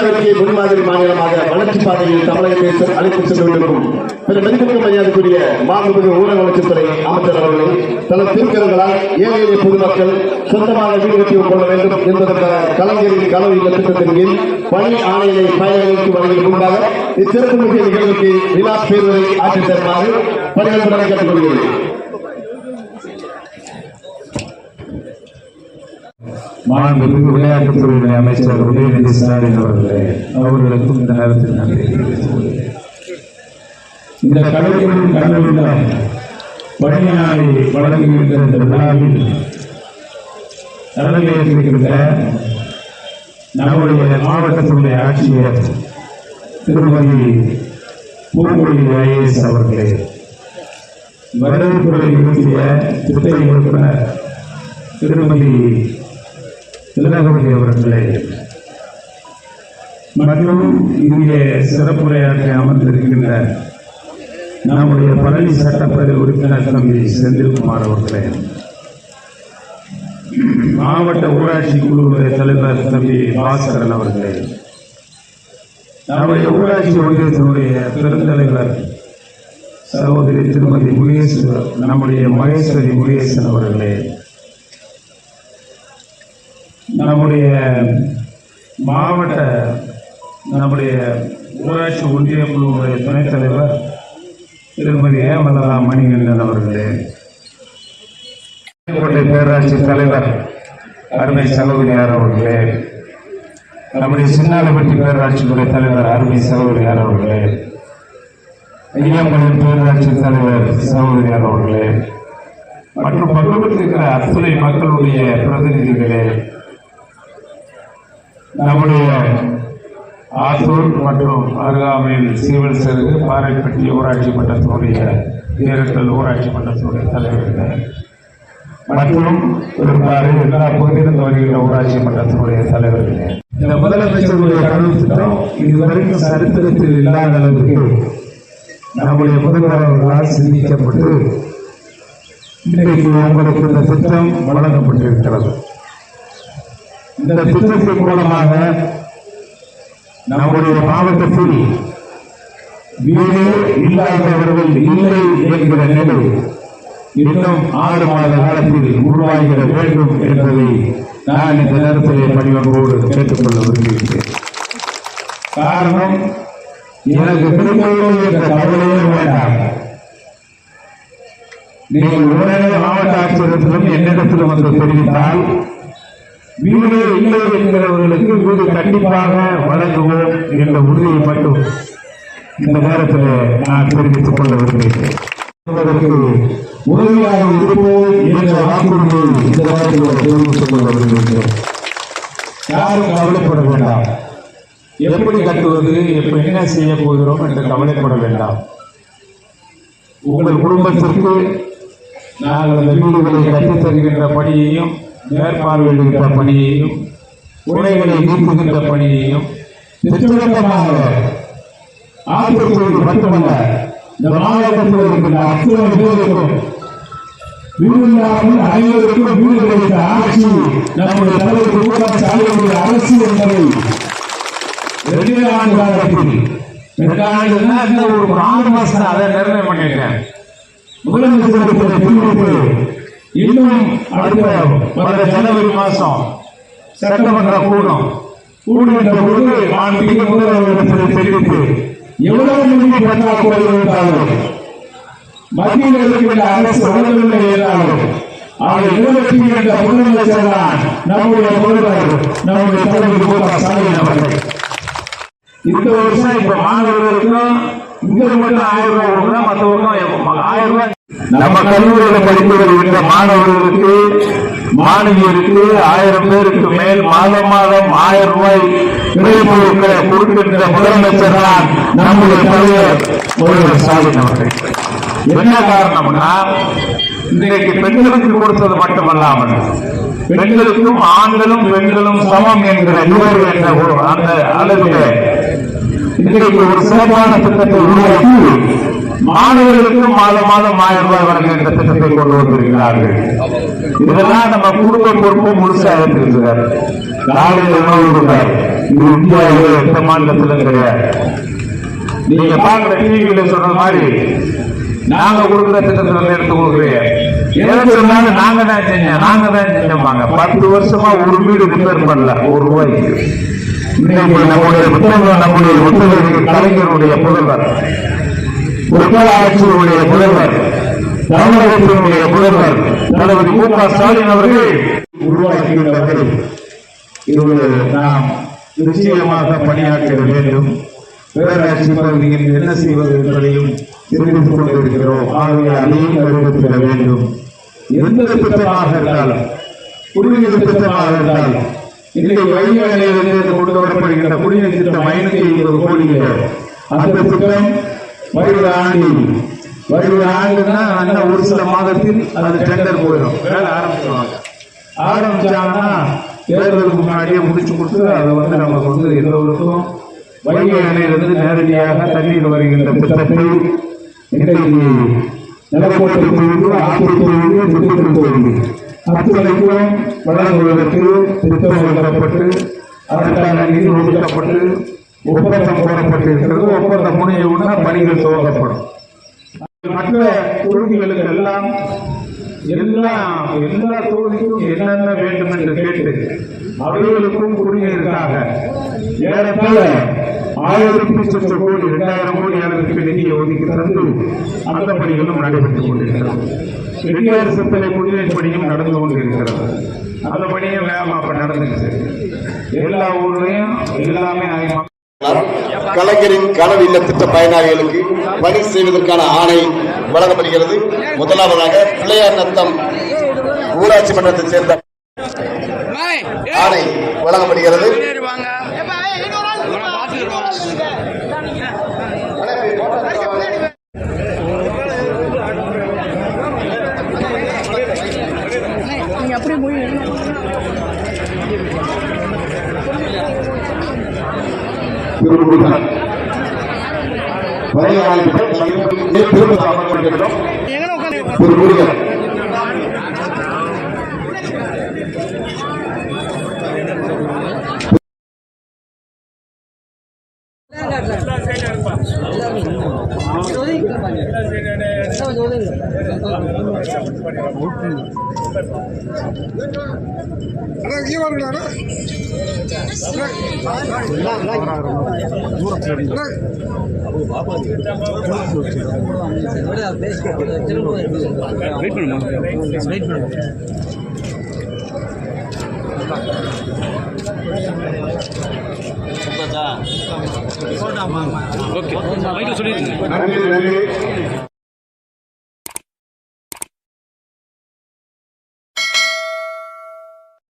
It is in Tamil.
இந்தியாவிற்கே முன்மாதிரி மாநிலமாக வளர்ச்சி பாதையில் தமிழகத்தை செ- அழைத்துச் சென்று பிற மதிப்பிற்கு மரியாதைக்குரிய மாண்புமிகு ஊரக வளர்ச்சித்துறை அமைச்சர் அவர்களை தனது திருக்கரங்களால் ஏழை எளிய பொதுமக்கள் சொந்தமாக வீடு கட்டி கொள்ள வேண்டும் என்பதற்கான கலைஞரின் கனவு இல்ல திட்டத்தின் கீழ் பணி ஆணையை பயனாளிகளுக்கு வழங்கிய முன்பாக இச்சிறப்பு மிக்க நிகழ்வுக்கு விழா பேருரை ஆற்றித் தருமாறு பணிகள் கேட்டுக் கொள்கிறேன் மாண்புமிகு விளையாட்டுத்துறை அமைச்சர் உதயநிதி ஸ்டாலின் அவர்களே அவர்களுக்கும் இந்த நேரத்தில் நன்றி. இந்த கடவுளின் கனவுள்ள பணியாளை வழங்குகின்ற இந்த விழாவில் தலைமையேற்றிருக்கின்ற நம்முடைய மாவட்டத்தினுடைய ஆட்சியர் திருமதி பூமொழி ஐஏஎஸ் அவர்களே வரவேற்புரை நிகழ்த்திய திட்ட இயக்குனர் திருமதி திலகவதி அவர்களே மற்றும் இங்கே சிறப்புரையாற்றி அமர்ந்திருக்கின்ற நம்முடைய பழனி சட்டப்பேரவை உறுப்பினர் தம்பி செந்தில்குமார் அவர்களே. மாவட்ட ஊராட்சி குழுவுடைய தலைவர் தம்பி பாஸ்கரன் அவர்களே. நம்முடைய ஊராட்சி ஒன்றியத்தினுடைய பெருந்தலைவர் சகோதரி திருமதி முகேஸ்வர் நம்முடைய மகேஸ்வரி முருகேசன் அவர்களே. நம்முடைய மாவட்ட நம்முடைய ஊராட்சி ஒன்றிய குழுவுடைய துணைத் தலைவர் திருமதி ஹேமலதா மணிகண்டன் அவர்களே. பேராட்சி தலைவர் அருமை சகோதரியார் அவர்களே. நம்முடைய சின்னாலப்பட்டி பேராட்சித்துறை தலைவர் அருமை சகோதரியார் அவர்களே. ஐயம்பலம் பேராட்சி தலைவர் சகோதரியார் அவர்களே. மற்றும் பக்கத்தில் இருக்கிற அத்துணை மக்களுடைய பிரதிநிதிகளே நம்முடைய ஆத்தூர் மற்றும் அருகாமையில் சிவில் செருகு பாறைப்பட்டி ஊராட்சி மன்றத்தினுடைய நேரத்தில் ஊராட்சி மன்றத்தினுடைய தலைவர்கள். மற்றும் பெரும்பாலும் எல்லா பகுதியிலிருந்து வருகின்ற ஊராட்சி மன்றத்தினுடைய தலைவர்களே. இந்த முதலமைச்சருடைய கனவு திட்டம் இதுவரைக்கும் சரித்திரத்தில் இல்லாத அளவுக்கு நம்முடைய முதல்வர் அவர்களால் சிந்திக்கப்பட்டு இன்றைக்கு உங்களுக்கு இந்த திட்டம் வழங்கப்பட்டிருக்கிறது. இந்த திட்டத்தின் மூலமாக நம்முடைய மாவட்டத்தில் வீடு இல்லாதவர்கள் இல்லை என்கிற நிலை இன்னும் ஆறு மாத காலத்தில் உருவாகிட வேண்டும் என்பதை நான் இந்த நேரத்தில் பணிவங்களோடு கேட்டுக்கொள்ள விரும்புகிறேன் காரணம் எனக்கு கிடைக்கவில்லை என்ற கவலையே வேண்டாம். நீங்கள் உடனே மாவட்ட ஆட்சியரிடத்திலும் என்னிடத்திலும் வந்து தெரிவித்தால் வீடு இல்லை என்கிறவர்களுக்கு வீடு கண்டிப்பாக வழங்குவோம் என்ற உறுதியை மட்டும் இந்த நேரத்தில் நான் தெரிவித்துக் கொள்ள விரும்புகிறேன். உதவியாக இருப்போம் என்ற வாக்குறுதியை இந்த நேரத்தில் தெரிவித்துக் கொள்ள விரும்புகிறேன். யாரும் கவலைப்பட வேண்டாம். எப்படி கட்டுவது எப்படி என்ன செய்ய போகிறோம் என்று கவலைப்பட வேண்டாம். உங்கள் குடும்பத்திற்கு நாங்கள் அந்த வீடுகளை கட்டித் தருகின்ற பணியையும் மேற்பார்வையிடுகின்ற பணியையும் உரைகளை நீக்குகின்ற பணியையும் திட்டவட்டமாக ஆத்திரத்திற்கு மட்டுமல்ல இந்த மாவட்டத்தில் இருக்கின்ற அத்தனை பேருக்கும் வீடில்லாமல் அனைவருக்கும் வீடு கிடைத்த ஆட்சி நம்முடைய தலைவர் மு அரசு என்பதை ஆண்டு காலத்தில் ரெண்டு ஆண்டுனா ஒரு ஆறு மாசம் அதை நிர்ணயம் பண்ணிட்டேன் முதலமைச்சர் இன்னும் அடுத்த வர ஜனவரி மாசம் சட்டமன்ற கூடும் கூடுகின்ற பொழுது மாண்புமிகு முதல்வரிடத்தில் தெரிவித்து எவ்வளவு நிதி பற்றாக்குறை இருந்தாலும் மத்தியில் இருக்கின்ற அரசு உணர்வில்லை என்றாலும் அதை நிறைவேற்றுகின்ற முதலமைச்சர் தான் நம்முடைய முதல்வர் நம்முடைய தலைவர் ஸ்டாலின் அவர்கள். இந்த வருஷம் இப்ப மாணவர்களுக்கும் இங்க மட்டும் ஆயிரம் ரூபாய் கொடுக்கணும் ஆயிரம் ரூபாய். நம்ம கல்லூரியில படித்து வருகின்ற மாணவர்களுக்கு மாணவியருக்கு ஆயிரம் பேருக்கு மேல் மாதம் மாதம் ஆயிரம் ரூபாய் விளைபொருட்களை கொடுக்கின்ற முதலமைச்சர் தான் நம்முடைய தலைவர் முதல்வர் ஸ்டாலின் அவர்கள். என்ன காரணம்னா இன்றைக்கு பெண்களுக்கு கொடுத்தது மட்டுமல்லாமல் பெண்களுக்கும் ஆண்களும் பெண்களும் சமம் என்கிற உணர்வு என்ற ஒரு அந்த அளவிலே இன்றைக்கு ஒரு சிறப்பான திட்டத்தை உருவாக்கி மாணவர்களுக்கும் மாதம் மாதம் ஆயிரம் ரூபாய் வழங்குகின்ற திட்டத்தை கொண்டு வந்திருக்கிறார்கள். இதெல்லாம் நம்ம குடும்ப பொறுப்பு முழுசாக இருக்கிறார் காலையில் உணவு கொடுத்தார் இது இந்தியாவில் எந்த மாநிலத்திலும் கிடையாது. நீங்க பாக்குற டிவியில சொல்ற மாதிரி நாங்க கொடுக்குற திட்டத்துல எடுத்து கொடுக்குறேன் எதை சொன்னாலும் நாங்க தான் செஞ்சோம் நாங்க தான் செஞ்சோம்பாங்க. பத்து வருஷமா ஒரு வீடு ரிப்பேர் பண்ணல ஒரு ரூபாய்க்கு. நம்முடைய புத்தகம் நம்முடைய புத்தகத்துக்கு கலைஞருடைய புதல்வர். உட்கல புதல்வர் தமிழகத்தினுடைய புதல்வர் தளபதி மு க ஸ்டாலின் அவர்கள் உருவாக்கியுள்ளவர்கள். இது நாம் நிச்சயமாக பணியாற்ற வேண்டும். பேராட்சி பகுதியில் என்ன செய்வது என்பதையும் தெரிவித்துக் கொண்டிருக்கிறோம். ஆகவே அதையும் நிறைவேற்ற வேண்டும். எந்த திட்டமாக இருந்தாலும் குடிநீர் திட்டமாக இருந்தாலும் இன்றைக்கு வைகாலையிலிருந்து கொண்டு வரப்படுகின்ற குடிநீர் திட்டம் ஐநூத்தி ஐம்பது கோடியில் அந்த திட்டம் வருகிற ஆண்டில் வருகிற ஆண்டுனா இன்னும் ஒரு சில மாதத்தில் அது டெண்டர் போயிடும். வேலை ஆரம்பிச்சிருவாங்க ஆரம்பிச்சாங்கன்னா தேர்தலுக்கு முன்னாடியே முடிச்சு கொடுத்து அதை வந்து நமக்கு வந்து எல்லோருக்கும் வைகை அணையிலிருந்து நேரடியாக தண்ணீர் வருகின்ற திட்டத்தை இன்றைக்கு நிலக்கோட்டை தொகுதி ஆற்றல் தொகுதி திட்டத்தில் தொகுதி அத்துணைக்கும் வழங்குவதற்கு திட்டம் வழங்கப்பட்டு அதற்கான நிதி ஒதுக்கப்பட்டு ஒப்பந்தம் போடப்பட்டிருக்கிறது. ஒப்பந்தம் முடிஞ்சவுடன் பணிகள் துவங்கப்படும். மற்ற தொகுதிகளுக்கு எல்லாம் எல்லா எல்லா தொகுதிக்கும் என்னென்ன வேண்டும் என்று கேட்டு அவர்களுக்கும் குடிநீருக்காக ஏறத்தாழ ஆயிரத்தி சொச்ச கோடி இரண்டாயிரம் கோடி அளவிற்கு நிதியை ஒதுக்கி தந்து அந்த பணிகளும் நடைபெற்றுக் கொண்டிருக்கிறது. பெரியார் சித்தனை குடிநீர் பணியும் நடந்து கொண்டிருக்கிறது. அந்த பணியும் வேகமா இப்ப நடந்துச்சு எல்லா ஊர்லயும் எல்லாமே கலைஞரின் கனவு இல்ல திட்ட பயனாளிகளுக்கு பணி செய்வதற்கான ஆணை வழங்கப்படுகிறது. முதலாவதாக பிள்ளையார் நத்தம் ஊராட்சி மன்றத்தைச் சேர்ந்த ஆணை வழங்கப்படுகிறது. அப்படியே மொழி வரைய வாய்ப்புகள் திரும்ப வெயிட் பண்ணுமா வெயிட் பண்ணுமா திருமுருகன் நன்றி நன்றி.